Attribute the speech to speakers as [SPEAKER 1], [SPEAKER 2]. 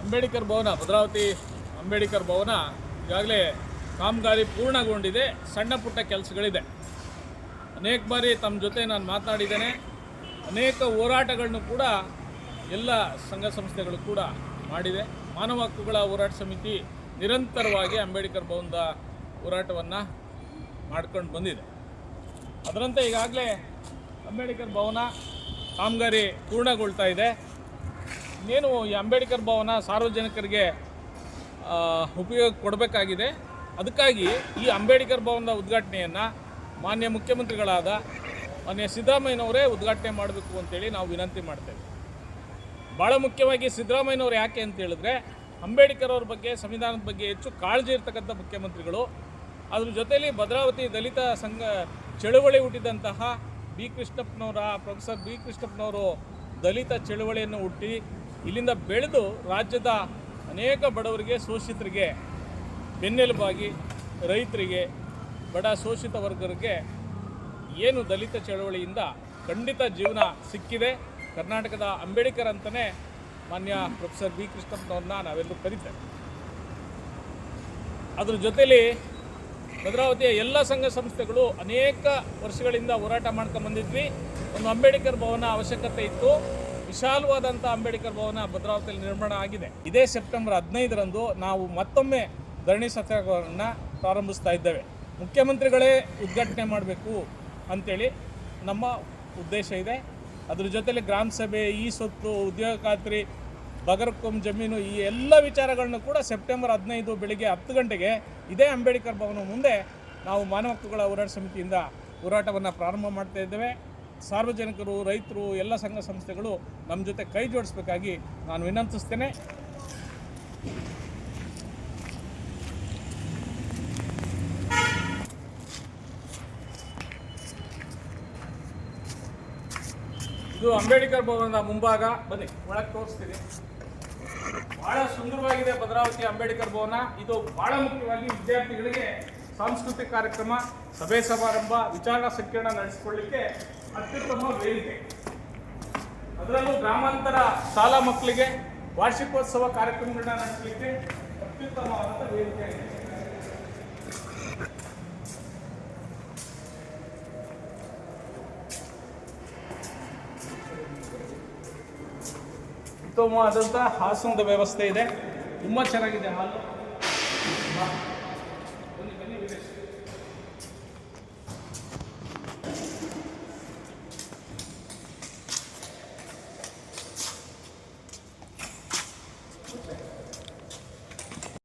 [SPEAKER 1] ಅಂಬೇಡ್ಕರ್ ಭವನ, ಭದ್ರಾವತಿ ಅಂಬೇಡ್ಕರ್ ಭವನ ಈಗಾಗಲೇ ಕಾಮಗಾರಿ ಪೂರ್ಣಗೊಂಡಿದೆ, ಸಣ್ಣ ಪುಟ್ಟ ಕೆಲಸಗಳಿದೆ. ಅನೇಕ ಬಾರಿ ತಮ್ಮ ಜೊತೆ ನಾನು ಮಾತನಾಡಿದ್ದೇನೆ. ಅನೇಕ ಹೋರಾಟಗಳನ್ನು ಕೂಡ ಎಲ್ಲ ಸಂಘ ಸಂಸ್ಥೆಗಳು ಕೂಡ ಮಾಡಿದೆ. ಮಾನವ ಹಕ್ಕುಗಳ ಹೋರಾಟ ಸಮಿತಿ ನಿರಂತರವಾಗಿ ಅಂಬೇಡ್ಕರ್ ಭವನದ ಹೋರಾಟವನ್ನು ಮಾಡ್ಕೊಂಡು ಬಂದಿದೆ. ಅದರಂತೆ ಈಗಾಗಲೇ ಅಂಬೇಡ್ಕರ್ ಭವನ ಕಾಮಗಾರಿ ಪೂರ್ಣಗೊಳ್ತಾ ಇದೆ. ಇನ್ನೇನು ಈ ಅಂಬೇಡ್ಕರ್ ಭವನ ಸಾರ್ವಜನಿಕರಿಗೆ ಉಪಯೋಗ ಕೊಡಬೇಕಾಗಿದೆ. ಅದಕ್ಕಾಗಿ ಈ ಅಂಬೇಡ್ಕರ್ ಭವನದ ಉದ್ಘಾಟನೆಯನ್ನು ಮಾನ್ಯ ಮುಖ್ಯಮಂತ್ರಿಗಳಾದ ಮಾನ್ಯ ಸಿದ್ದರಾಮಯ್ಯನವರೇ ಉದ್ಘಾಟನೆ ಮಾಡಬೇಕು ಅಂತೇಳಿ ನಾವು ವಿನಂತಿ ಮಾಡ್ತೇವೆ. ಭಾಳ ಮುಖ್ಯವಾಗಿ ಸಿದ್ದರಾಮಯ್ಯನವ್ರು ಯಾಕೆ ಅಂತ ಹೇಳಿದ್ರೆ, ಅಂಬೇಡ್ಕರ್ ಅವ್ರ ಬಗ್ಗೆ, ಸಂವಿಧಾನದ ಬಗ್ಗೆ ಹೆಚ್ಚು ಕಾಳಜಿ ಇರ್ತಕ್ಕಂಥ ಮುಖ್ಯಮಂತ್ರಿಗಳು. ಅದ್ರ ಜೊತೆಯಲ್ಲಿ ಭದ್ರಾವತಿ ದಲಿತ ಸಂಘ ಚಳುವಳಿ ಹುಟ್ಟಿದಂತಹ ಬಿ ಕೃಷ್ಣಪ್ಪನವರ, ಪ್ರೊಫೆಸರ್ ಬಿ ಕೃಷ್ಣಪ್ಪನವರು ದಲಿತ ಚಳುವಳಿಯನ್ನು ಹುಟ್ಟಿ ಇಲ್ಲಿಂದ ಬೆಳೆದು ರಾಜ್ಯದ ಅನೇಕ ಬಡವರಿಗೆ, ಶೋಷಿತರಿಗೆ, ಬೆನ್ನೆಲುಬಾಗಿ ರೈತರಿಗೆ, ಬಡ ಶೋಷಿತ ವರ್ಗರಿಗೆ ಏನು ದಲಿತ ಚಳವಳಿಯಿಂದ ಖಂಡಿತ ಜೀವನ ಸಿಕ್ಕಿದೆ. ಕರ್ನಾಟಕದ ಅಂಬೇಡ್ಕರ್ ಅಂತಲೇ ಮಾನ್ಯ ಪ್ರೊಫೆಸರ್ ಬಿ. ಕೃಷ್ಣಪ್ಪನವ್ರನ್ನ ನಾವೆಲ್ಲರೂ ಕರಿತೇವೆ. ಅದ್ರ ಜೊತೆಯಲ್ಲಿ ಭದ್ರಾವತಿಯ ಎಲ್ಲ ಸಂಘ ಸಂಸ್ಥೆಗಳು ಅನೇಕ ವರ್ಷಗಳಿಂದ ಹೋರಾಟ ಮಾಡ್ಕೊಂಡು ಬಂದಿದ್ವಿ. ಒಂದು ಅಂಬೇಡ್ಕರ್ ಭವನ ಅವಶ್ಯಕತೆ ಇತ್ತು. ವಿಶಾಲವಾದಂಥ ಅಂಬೇಡ್ಕರ್ ಭವನ ಭದ್ರಾವತಿಯಲ್ಲಿ ನಿರ್ಮಾಣ ಆಗಿದೆ. ಇದೇ ಸೆಪ್ಟೆಂಬರ್ ಹದಿನೈದರಂದು ನಾವು ಮತ್ತೊಮ್ಮೆ ಧರಣಿ ಸತ್ಯಾಗ್ರಹವನ್ನು ಪ್ರಾರಂಭಿಸ್ತಾ ಇದ್ದೇವೆ. ಮುಖ್ಯಮಂತ್ರಿಗಳೇ ಉದ್ಘಾಟನೆ ಮಾಡಬೇಕು ಅಂತೇಳಿ ನಮ್ಮ ಉದ್ದೇಶ ಇದೆ. ಅದ್ರ ಜೊತೆಲಿ ಗ್ರಾಮ ಸಭೆ, ಈ ಸೊತ್ತು, ಉದ್ಯೋಗ ಖಾತ್ರಿ, ಬಗರ್ಕೊಮ್ ಜಮೀನು, ಈ ಎಲ್ಲ ವಿಚಾರಗಳನ್ನು ಕೂಡ ಸೆಪ್ಟೆಂಬರ್ ಹದಿನೈದು ಬೆಳಿಗ್ಗೆ ಹತ್ತು ಗಂಟೆಗೆ ಇದೇ ಅಂಬೇಡ್ಕರ್ ಭವನ ಮುಂದೆ ನಾವು ಮಾನವ ಹಕ್ಕುಗಳ ಹೋರಾಟ ಸಮಿತಿಯಿಂದ ಹೋರಾಟವನ್ನು ಪ್ರಾರಂಭ ಮಾಡ್ತಾ ಇದ್ದೇವೆ. ಸಾರ್ವಜನಿಕರು, ರೈತರು, ಎಲ್ಲ ಸಂಘ ಸಂಸ್ಥೆಗಳು ನಮ್ಮ ಜೊತೆ ಕೈ ಜೋಡಿಸ್ಬೇಕಾಗಿ ನಾನು ವಿನಂತಿಸ್ತೇನೆ. ಇದು ಅಂಬೇಡ್ಕರ್ ಭವನದ ಮುಂಭಾಗ. ಬನ್ನಿ, ಒಳಗೆ ತೋರಿಸ್ತೀನಿ. ಬಹಳ ಸುಂದರವಾಗಿದೆ ಭದ್ರಾವತಿ ಅಂಬೇಡ್ಕರ್ ಭವನ. ಇದು ಬಹಳ ಮುಖ್ಯವಾಗಿ ವಿದ್ಯಾರ್ಥಿಗಳಿಗೆ ಸಾಂಸ್ಕೃತಿಕ ಕಾರ್ಯಕ್ರಮ, ಸಭೆ ಸಮಾರಂಭ, ವಿಚಾರ ಸಂಕಿರಣ ನಡೆಸಿಕೊಳ್ಳಿಕ್ಕೆ ಅತ್ಯುತ್ತಮ ವೇದಿಕೆ. ಅದರಲ್ಲೂ ಗ್ರಾಮಾಂತರ ಶಾಲಾ ಮಕ್ಕಳಿಗೆ ವಾರ್ಷಿಕೋತ್ಸವ ಕಾರ್ಯಕ್ರಮಗಳನ್ನ ನಡೆಸಲಿಕ್ಕೆ ಅತ್ಯುತ್ತಮವಾದಂಥ ವೇದಿಕೆ ಉತ್ತಮವಾದಂಥ ಹಾಸನದ ವ್ಯವಸ್ಥೆ ಇದೆ. ತುಂಬ ಚೆನ್ನಾಗಿದೆ ಹಾಲು.